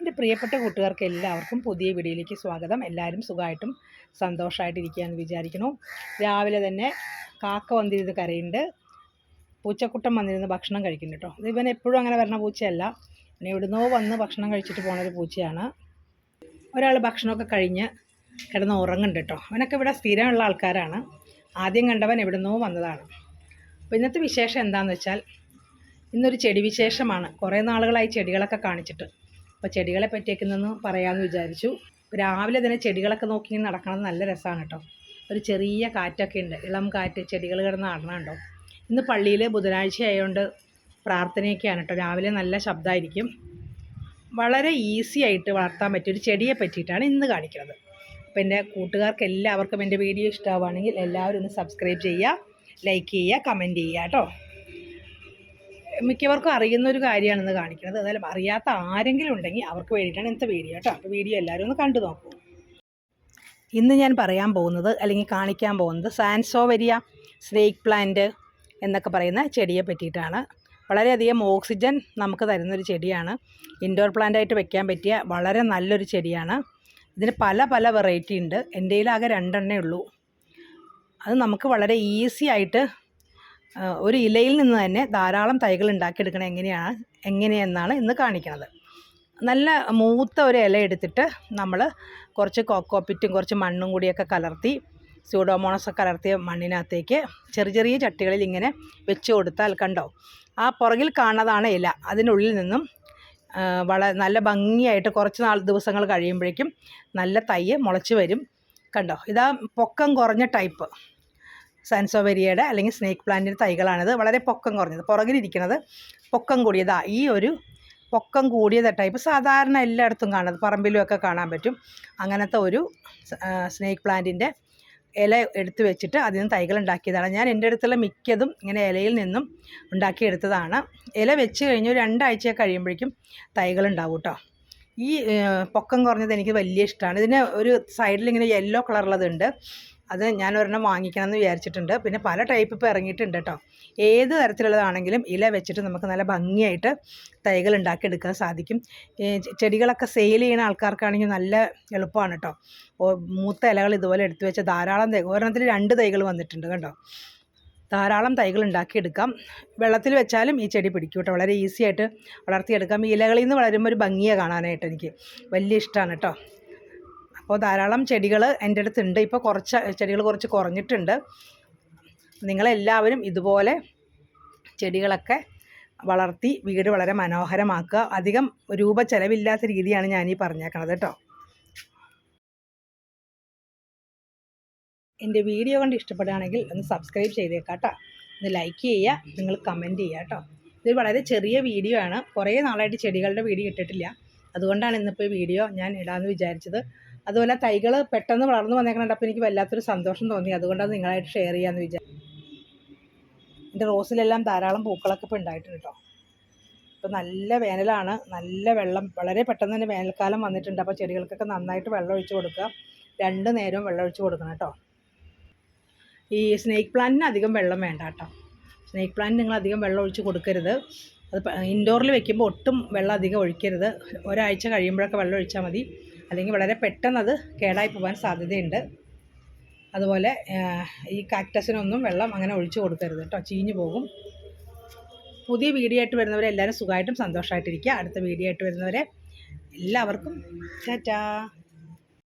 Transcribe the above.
എന്റെ പ്രിയപ്പെട്ട കൂട്ടുകാർക്ക് എല്ലാവർക്കും പുതിയ വീഡിയോയിലേക്ക് സ്വാഗതം. എല്ലാവരും സുഖമായിട്ടും സന്തോഷമായിട്ടിരിക്കുകയെന്ന് വിചാരിക്കുന്നു. രാവിലെ തന്നെ കാക്ക വന്നിരുന്ന് കരയുണ്ട് പൂച്ചക്കുട്ടൻ വന്നിരുന്ന് ഭക്ഷണം കഴിക്കുന്നു കേട്ടോ. ഇത് ഇവൻ എപ്പോഴും അങ്ങനെ വരണ പൂച്ചയല്ല. ഇനി എവിടുന്നോ വന്ന് ഭക്ഷണം കഴിച്ചിട്ട് പോണൊരു പൂച്ചയാണ്. ഒരാൾ ഭക്ഷണമൊക്കെ കഴിഞ്ഞ് കിടന്ന് ഉറങ്ങുന്നുണ്ട് കേട്ടോ. അവനൊക്കെ ഇവിടെ സ്ഥിരമുള്ള ആൾക്കാരാണ്. ആദ്യം കണ്ടവൻ എവിടുന്നോ വന്നതാണ്. അപ്പോൾ ഇന്നത്തെ വിശേഷം എന്താണെന്ന് വെച്ചാൽ ഇന്നൊരു ചെടി വിശേഷമാണ്. കുറേ നാളുകളായി ചെടികളൊക്കെ കാണിച്ചിട്ട്. അപ്പോൾ ചെടികളെ പറ്റിയൊക്കെ ഇന്നൊന്ന് പറയാമെന്ന് വിചാരിച്ചു. രാവിലെ തന്നെ ചെടികളൊക്കെ നോക്കി നടക്കണത് നല്ല രസമാണ് കേട്ടോ ഒരു ചെറിയ കാറ്റൊക്കെ ഉണ്ട് ഇളം കാറ്റ് ചെടികൾ കിടന്ന് നടണുണ്ടോ. ഇന്ന് പള്ളിയിൽ ബുധനാഴ്ച ആയതുകൊണ്ട് പ്രാർത്ഥനയൊക്കെയാണ് കേട്ടോ രാവിലെ നല്ല ശബ്ദമായിരിക്കും വളരെ ഈസി ആയിട്ട് വളർത്താൻ പറ്റിയ ഒരു ചെടിയെ പറ്റിയിട്ടാണ് ഇന്ന് കാണിക്കുന്നത് അപ്പോൾ എന്റെ കൂട്ടുകാർക്ക് എല്ലാവർക്കും എന്റെ വീഡിയോ ഇഷ്ടമാവുകയാണെങ്കിൽ എല്ലാവരും ഒന്ന് സബ്സ്ക്രൈബ് ചെയ്യുക ലൈക്ക് ചെയ്യുക കമന്റ് ചെയ്യുക കേട്ടോ മിക്കവർക്കും അറിയുന്ന ഒരു കാര്യമാണെന്ന് കാണിക്കുന്നത്. അതായത് അറിയാത്ത ആരെങ്കിലും ഉണ്ടെങ്കിൽ അവർക്ക് വേണ്ടിയിട്ടാണ് ഇന്നത്തെ വീഡിയോ കേട്ടോ അപ്പോൾ വീഡിയോ എല്ലാവരും ഒന്ന് കണ്ടു നോക്കൂ. ഇന്ന് ഞാൻ പറയാൻ പോകുന്നത് അല്ലെങ്കിൽ കാണിക്കാൻ പോകുന്നത് സാൻസോവരിയ സ്നേക്ക് പ്ലാന്റ് എന്നൊക്കെ പറയുന്ന ചെടിയെ പറ്റിയിട്ടാണ്. വളരെയധികം ഓക്സിജൻ നമുക്ക് തരുന്നൊരു ചെടിയാണ്. ഇൻഡോർ പ്ലാന്റായിട്ട് വെക്കാൻ പറ്റിയ വളരെ നല്ലൊരു ചെടിയാണ്. ഇതിന് പല പല വെറൈറ്റി ഉണ്ട്. എന്റെ കയ്യിലാകെ രണ്ടെണ്ണേ ഉള്ളൂ. അത് നമുക്ക് വളരെ ഈസി ആയിട്ട് ഒരു ഇലയിൽ നിന്ന് തന്നെ ധാരാളം തൈകൾ ഉണ്ടാക്കിയെടുക്കണം എങ്ങനെയാണ് എങ്ങനെയെന്നാണ് ഇന്ന് കാണിക്കുന്നത് നല്ല മൂത്ത ഒരു ഇല എടുത്തിട്ട് നമ്മൾ കുറച്ച് കോക്കോപ്പിറ്റും കുറച്ച് മണ്ണും കൂടിയൊക്കെ കലർത്തി സ്യൂഡോമോണസ് കലർത്തിയ മണ്ണിനകത്തേക്ക് ചെറിയ ചെറിയ ചട്ടികളിൽ ഇങ്ങനെ വെച്ച് കൊടുത്താൽ കണ്ടോ? ആ പുറകിൽ കാണുന്നതാണ് ഇല. അതിനുള്ളിൽ നിന്നും വളരെ വള നല്ല ഭംഗിയായിട്ട് കുറച്ച് നാൾ ദിവസങ്ങൾ കഴിയുമ്പോഴേക്കും നല്ല തൈ മുളച്ച് വരും. കണ്ടോ? ഇതാ പൊക്കം കുറഞ്ഞ ടൈപ്പ് സാൻസോവരിയയുടെ അല്ലെങ്കിൽ സ്നേക്ക് പ്ലാന്റിന്റെ തൈകളാണിത്. വളരെ പൊക്കം കുറഞ്ഞത്. പുറകിലിരിക്കുന്നത് പൊക്കം കൂടിയതാ. ഈ ഒരു പൊക്കം കൂടിയത് ടൈപ്പ് സാധാരണ എല്ലായിടത്തും കാണുന്നത്. പറമ്പിലും ഒക്കെ കാണാൻ പറ്റും. അങ്ങനത്തെ ഒരു സ്നേക്ക് പ്ലാന്റിന്റെ ഇല എടുത്തു വെച്ചിട്ട് അതിൽ നിന്ന് തൈകൾ ഉണ്ടാക്കിയതാണ്. ഞാൻ എന്റെ അടുത്തുള്ള മിക്കതും ഇങ്ങനെ ഇലയിൽ നിന്നും ഉണ്ടാക്കിയെടുത്തതാണ് ഇല വെച്ച് കഴിഞ്ഞ് ഒരു രണ്ടാഴ്ച കഴിയുമ്പോഴേക്കും തൈകൾ ഉണ്ടാവും കേട്ടോ ഈ പൊക്കം കുറഞ്ഞത് എനിക്ക് വലിയ ഇഷ്ടമാണ്. ഇതിന് ഒരു സൈഡിൽ ഇങ്ങനെ യെല്ലോ കളറുള്ളതുണ്ട്. അത് ഞാൻ ഒരെണ്ണം വാങ്ങിക്കണം എന്ന് വിചാരിച്ചിട്ടുണ്ട്. പിന്നെ പല ടൈപ്പ് ഇപ്പോൾ ഇറങ്ങിയിട്ടുണ്ട് കേട്ടോ ഏത് തരത്തിലുള്ളതാണെങ്കിലും ഇല വെച്ചിട്ട് നമുക്ക് നല്ല ഭംഗിയായിട്ട് തൈകൾ ഉണ്ടാക്കിയെടുക്കാൻ സാധിക്കും. ചെടികളൊക്കെ സെയിൽ ചെയ്യുന്ന ആൾക്കാർക്കാണെങ്കിൽ നല്ല എളുപ്പമാണ് കേട്ടോ മൂത്ത ഇലകൾ ഇതുപോലെ എടുത്തു വെച്ച ധാരാളം തൈകൾ ഒരെണ്ണത്തിൽ രണ്ട് തൈകൾ വന്നിട്ടുണ്ട് കണ്ടോ? ധാരാളം തൈകൾ ഉണ്ടാക്കിയെടുക്കാം. വെള്ളത്തിൽ വെച്ചാലും ഈ ചെടി പിടിക്കും കേട്ടോ വളരെ ഈസി ആയിട്ട് വളർത്തിയെടുക്കാം. ഈ ഇലകളിൽ നിന്ന് വളരുമ്പോൾ ഒരു ഭംഗിയാണ് കാണാനായിട്ട് എനിക്ക്. വലിയ ഇഷ്ടമാണ് കേട്ടോ അപ്പോൾ ധാരാളം ചെടികൾ എന്റെ അടുത്തുണ്ട് ഇപ്പോൾ കുറച്ച് ചെടികൾ കുറച്ച് കുറഞ്ഞിട്ടുണ്ട്. നിങ്ങളെല്ലാവരും ഇതുപോലെ ചെടികളൊക്കെ വളർത്തി വീട് വളരെ മനോഹരമാക്കുക. അധികം രൂപ ചെലവില്ലാത്ത രീതിയാണ് ഈ പറഞ്ഞേക്കണത് കേട്ടോ. എന്റെ വീഡിയോ കണ്ട് ഇഷ്ടപ്പെടുകയാണെങ്കിൽ ഒന്ന് സബ്സ്ക്രൈബ് ചെയ്തേക്കാം കേട്ടോ. ഒന്ന് ലൈക്ക് ചെയ്യുക നിങ്ങൾ കമന്റ് ചെയ്യുക കേട്ടോ. ഇത് വളരെ ചെറിയ വീഡിയോ ആണ്. കുറേ നാളായിട്ട് ചെടികളുടെ വീഡിയോ ഇട്ടിട്ടില്ല. അതുകൊണ്ടാണ് ഇന്നിപ്പോൾ വീഡിയോ ഞാൻ ഇടാമെന്ന് വിചാരിച്ചത്. അതുപോലെ തൈകൾ പെട്ടെന്ന് വളർന്നു വന്നേക്കണപ്പോൾ എനിക്ക് വല്ലാത്തൊരു സന്തോഷം തോന്നി. അതുകൊണ്ടാണ് നിങ്ങളായിട്ട് ഷെയർ ചെയ്യാമെന്ന് വിചാരിച്ചു. എന്റെ റോസിലെല്ലാം ധാരാളം പൂക്കളൊക്കെ ഇപ്പോൾ ഉണ്ടായിട്ടുണ്ട് കേട്ടോ ഇപ്പോൾ നല്ല വേനലാണ്. നല്ല വെള്ളം വളരെ പെട്ടെന്ന് തന്നെ വേനൽക്കാലം വന്നിട്ടുണ്ട്. അപ്പോൾ ചെടികൾക്കൊക്കെ നന്നായിട്ട് വെള്ളം ഒഴിച്ച് കൊടുക്കുക. രണ്ട് നേരവും വെള്ളം ഒഴിച്ച് കൊടുക്കണം കേട്ടോ ഈ സ്നേക്ക് പ്ലാന്റിന് അധികം വെള്ളം വേണ്ട കേട്ടോ സ്നേക്ക് പ്ലാന്റ് നിങ്ങൾ അധികം വെള്ളം ഒഴിച്ച് കൊടുക്കരുത്. അത് ഇൻഡോറിൽ വെക്കുമ്പോൾ ഒട്ടും വെള്ളം അധികം ഒഴിക്കരുത്. ഒരാഴ്ച കഴിയുമ്പോഴൊക്കെ വെള്ളം ഒഴിച്ചാൽ മതി. അല്ലെങ്കിൽ വളരെ പെട്ടെന്നത് കേടായി പോകാൻ സാധ്യതയുണ്ട്. അതുപോലെ ഈ കാക്ടസിനൊന്നും വെള്ളം അങ്ങനെ ഒഴിച്ചു കൊടുക്കരുത് കേട്ടോ. ചീഞ്ഞു പോകും. പുതിയ വീഡിയോ ആയിട്ട് വരുന്നവരെ എല്ലാവരും സുഖമായിട്ടും സന്തോഷമായിട്ടിരിക്കുക. അടുത്ത വീഡിയോ ആയിട്ട് വരുന്നവരെ എല്ലാവർക്കും ടാറ്റാ.